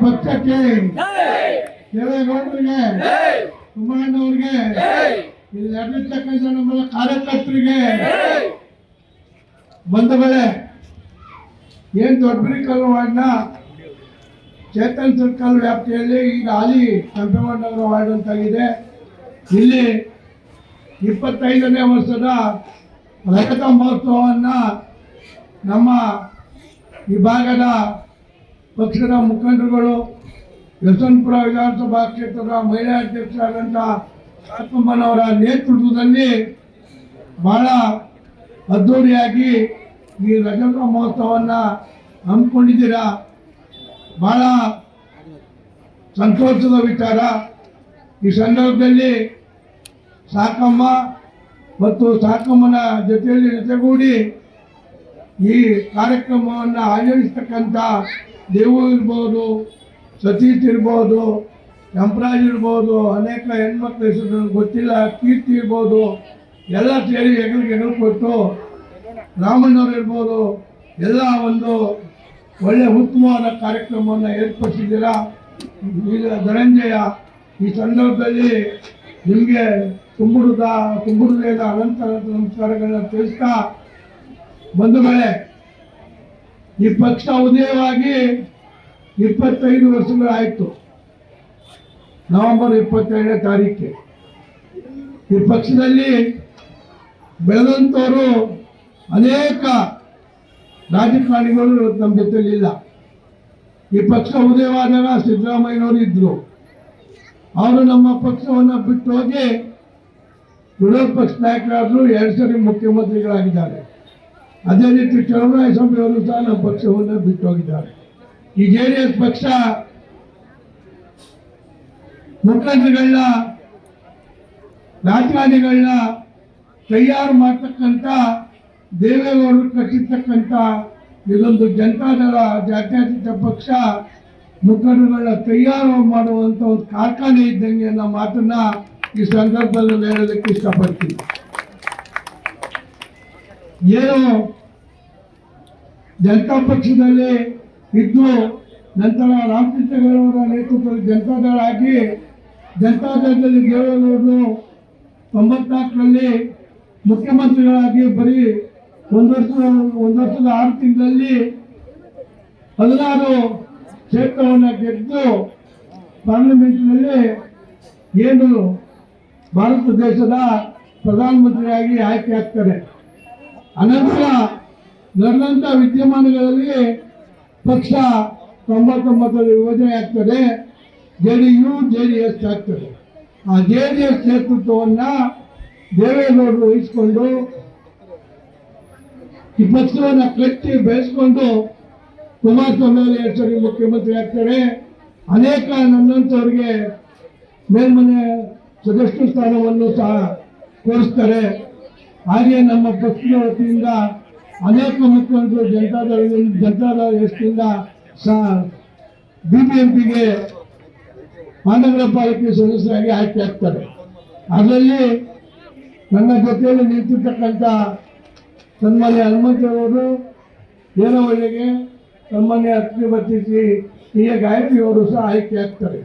ಪಕ್ಷಕ್ಕೆ. ದೇವೇಗೌಡರಿಗೆ ಕುಮಾರಣ್ಣವ್ರಿಗೆ ಇಲ್ಲಿ ನಡೆದಿರ್ತಕ್ಕಂಥ ನಮ್ಮ ಕಾರ್ಯಕರ್ತರಿಗೆ. ಮೇಲೆ ಏನ್ ದೊಡ್ಡಬಿರಿಕಲ್ಲು ವಾರ್ಡ್ನ ಚೇತನ್ ಸರ್ಕಲ್ ವ್ಯಾಪ್ತಿಯಲ್ಲಿ ಈಗ ಹಾಲಿ ಕೆಂಪೇಗೌಡನಗರ ವಾರ್ಡ್ ಅಂತಾಗಿದೆ ಇಲ್ಲಿ ಇಪ್ಪತ್ತೈದನೇ ವರ್ಷದ ರಜತ ಮಹೋತ್ಸವವನ್ನ ನಮ್ಮ ಈ ಭಾಗದ ಪಕ್ಷದ ಮುಖಂಡರುಗಳು ಯಶವಂತಪುರ ವಿಧಾನಸಭಾ ಕ್ಷೇತ್ರದ ಮಹಿಳಾ ಅಧ್ಯಕ್ಷರಾದಂಥ ಸಾಕಮ್ಮನವರ ನೇತೃತ್ವದಲ್ಲಿ ಬಹಳ ಅದ್ಧೂರಿಯಾಗಿ ಈ ರಜತ ಮಹೋತ್ಸವವನ್ನು ಹಮ್ಮಿಕೊಂಡಿದ್ದೀರಾ? ಬಹಳ ಸಂತೋಷದ ವಿಚಾರ. ಈ ಸಂದರ್ಭದಲ್ಲಿ ಸಾಕಮ್ಮ ಮತ್ತು ಸಾಕಮ್ಮನ ಜೊತೆಯಲ್ಲಿ ಜೊತೆಗೂಡಿ ಈ ಕಾರ್ಯಕ್ರಮವನ್ನು ಆಯೋಜಿಸ್ತಕ್ಕಂಥ ದೇವು ಇರ್ಬೋದು, ಸತೀಶ್ ಇರ್ಬೋದು ಕೆಂಪರಾಜ್ ಇರ್ಬೋದು, ಅನೇಕ ಹೆಣ್ಮಕ್ಳ ಹೆಸರು ಗೊತ್ತಿಲ್ಲ, ಕೀರ್ತಿ ಇರ್ಬೋದು, ಎಲ್ಲ ಸೇರಿ ಹೆಗಲಿಗೆ ಹೆಗಲು ಕೊಟ್ಟು ರಾಮಣ್ಣವ್ರು ಇರ್ಬೋದು, ಎಲ್ಲ ಒಂದು ಒಳ್ಳೆ ಉತ್ತಮವಾದ ಕಾರ್ಯಕ್ರಮವನ್ನು ಏರ್ಪಡಿಸಿದ್ದೀರಾ? ಈಗ ಧನಂಜಯ, ಈ ಸಂದರ್ಭದಲ್ಲಿ ನಿಮಗೆ ತುಂಬುಡುದ ತುಂಬುಡುದೇದ ಅನಂತರ ಅನಂತ ನಮಸ್ಕಾರಗಳನ್ನ ಬಂದ ಬಂಧುಗಳೇ ಈ ಪಕ್ಷ ಉದಯವಾಗಿ ಇಪ್ಪತ್ತೈದು ವರ್ಷಗಳಾಯಿತು. ನವೆಂಬರ್ ಇಪ್ಪತ್ತೇಳನೇ ತಾರೀಕಿಗೆ ಈ ಪಕ್ಷದಲ್ಲಿ ಬೆಳೆದಂಥವರು ಅನೇಕ ರಾಜಕಾರಣಿಗಳು ನಮ್ಮ ಜೊತೆಲಿಲ್ಲ ಈ ಪಕ್ಷ ಉದಯವಾದಾಗ ಸಿದ್ದರಾಮಯ್ಯನವರು ಇದ್ದರು ಅವರು ನಮ್ಮ ಪಕ್ಷವನ್ನು ಬಿಟ್ಟು ಹೋಗಿ ವಿರೋಧ ಪಕ್ಷ ನಾಯಕರಾದರು ಎರಡು ಸರಿ ಮುಖ್ಯಮಂತ್ರಿಗಳಾಗಿದ್ದಾರೆ. ಅದೇ ರೀತಿ ಚಲುವರಾಯಸ್ವಾಮಿ ಅವರು ಸಹ ನಮ್ಮ ಪಕ್ಷವನ್ನು ಬಿಟ್ಟು ಹೋಗಿದ್ದಾರೆ. ಈ ಜೆ ಡಿ ಎಸ್ ಪಕ್ಷ ಮುಖಂಡಗಳನ್ನ, ರಾಜಕಾರಣಿಗಳನ್ನ ತಯಾರು ಮಾಡ್ತಕ್ಕಂಥ, ದೇವೇಗೌಡರು ಕಟ್ಟಿರ್ತಕ್ಕಂಥ ಇದೊಂದು ಜನತಾದಳ ಜಾತ್ಯತೀತ ಪಕ್ಷ ಮುಖಂಡಗಳನ್ನ ತಯಾರು ಮಾಡುವಂಥ ಒಂದು ಕಾರ್ಖಾನೆ ಇದ್ದಂಗೆ ಅನ್ನೋ ಮಾತನ್ನ ಈ ಸಂದರ್ಭದಲ್ಲಿ ಹೇಳೋದಕ್ಕೆ ಇಷ್ಟಪಡ್ತೀನಿ. ಏನು ಜನತಾ ಪಕ್ಷದಲ್ಲಿ ಇದ್ದು ನಂತರ ರಾಮಕೃಷ್ಣಗೌಡರ ನೇತೃತ್ವದಲ್ಲಿ ಜನತಾದಳ ಆಗಿ ಜನತಾದಳದಲ್ಲಿ ದೇವೇಗೌಡರು ತೊಂಬತ್ನಾಲ್ಕರಲ್ಲಿ ಮುಖ್ಯಮಂತ್ರಿಗಳಾಗಿ ಬರೀ ಒಂದು ವರ್ಷ ಒಂದು ವರ್ಷದ ಆರು ತಿಂಗಳಲ್ಲಿ ಹದಿನಾರು ಕ್ಷೇತ್ರವನ್ನು ಗೆದ್ದು ಪಾರ್ಲಿಮೆಂಟ್ನಲ್ಲಿ ಏನು ಭಾರತ ದೇಶದ ಪ್ರಧಾನಮಂತ್ರಿಯಾಗಿ ಆಯ್ಕೆ ಆಗ್ತಾರೆ. ಅನಂತರ ನಡೆದಂಥ ವಿದ್ಯಮಾನಗಳಲ್ಲಿ ಪಕ್ಷ ತೊಂಬತ್ತೊಂಬತ್ತರಲ್ಲಿ ವಿಭಜನೆ ಆಗ್ತದೆ. J D U, J D S ಆಗ್ತದೆ. ಆ ಜೆ ಡಿ ಎಸ್ ನೇತೃತ್ವವನ್ನು ದೇವೇಗೌಡರು ವಹಿಸಿಕೊಂಡು ಈ ಪಕ್ಷವನ್ನು ಕಟ್ಟಿ ಬೆಳೆಸ್ಕೊಂಡು ಕುಮಾರಸ್ವಾಮಿ ಮುಖ್ಯಮಂತ್ರಿ ಆಗ್ತಾರೆ. ಅನೇಕ ನನ್ನಂಥವ್ರಿಗೆ ಮೇಲ್ಮನೆ ಸದಸ್ಯ ಸ್ಥಾನವನ್ನು ಸಹ ಕೊಡಿಸ್ತಾರೆ ಹಾಗೆ ನಮ್ಮ ಪಕ್ಷದ ವತಿಯಿಂದ ಅನೇಕ ಮುಖ್ಯಮಂತ್ರಿ ಜನತಾದಳ ಜನತಾದಳ ಎಸ್ಟಿಂದ ಸಹ ಬಿ ಬಿ ಎಂ ಪಿಗೆ ಮಹಾನಗರ ಪಾಲಿಕೆ ಸದಸ್ಯರಾಗಿ ಆಯ್ಕೆ ಆಗ್ತಾರೆ ಅದರಲ್ಲಿ ನನ್ನ ಜೊತೆಯಲ್ಲಿ ನಿಂತಿರ್ತಕ್ಕಂಥ ಸನ್ಮಾನ್ಯ ಹನುಮಂತರವರು ಏನವರಿಗೆ ಸನ್ಮಾನ್ಯ ಅತ್ರಿ ಟಿ ಎ ಗಾಯತ್ರಿ ಅವರು ಸಹ ಆಯ್ಕೆ ಆಗ್ತಾರೆ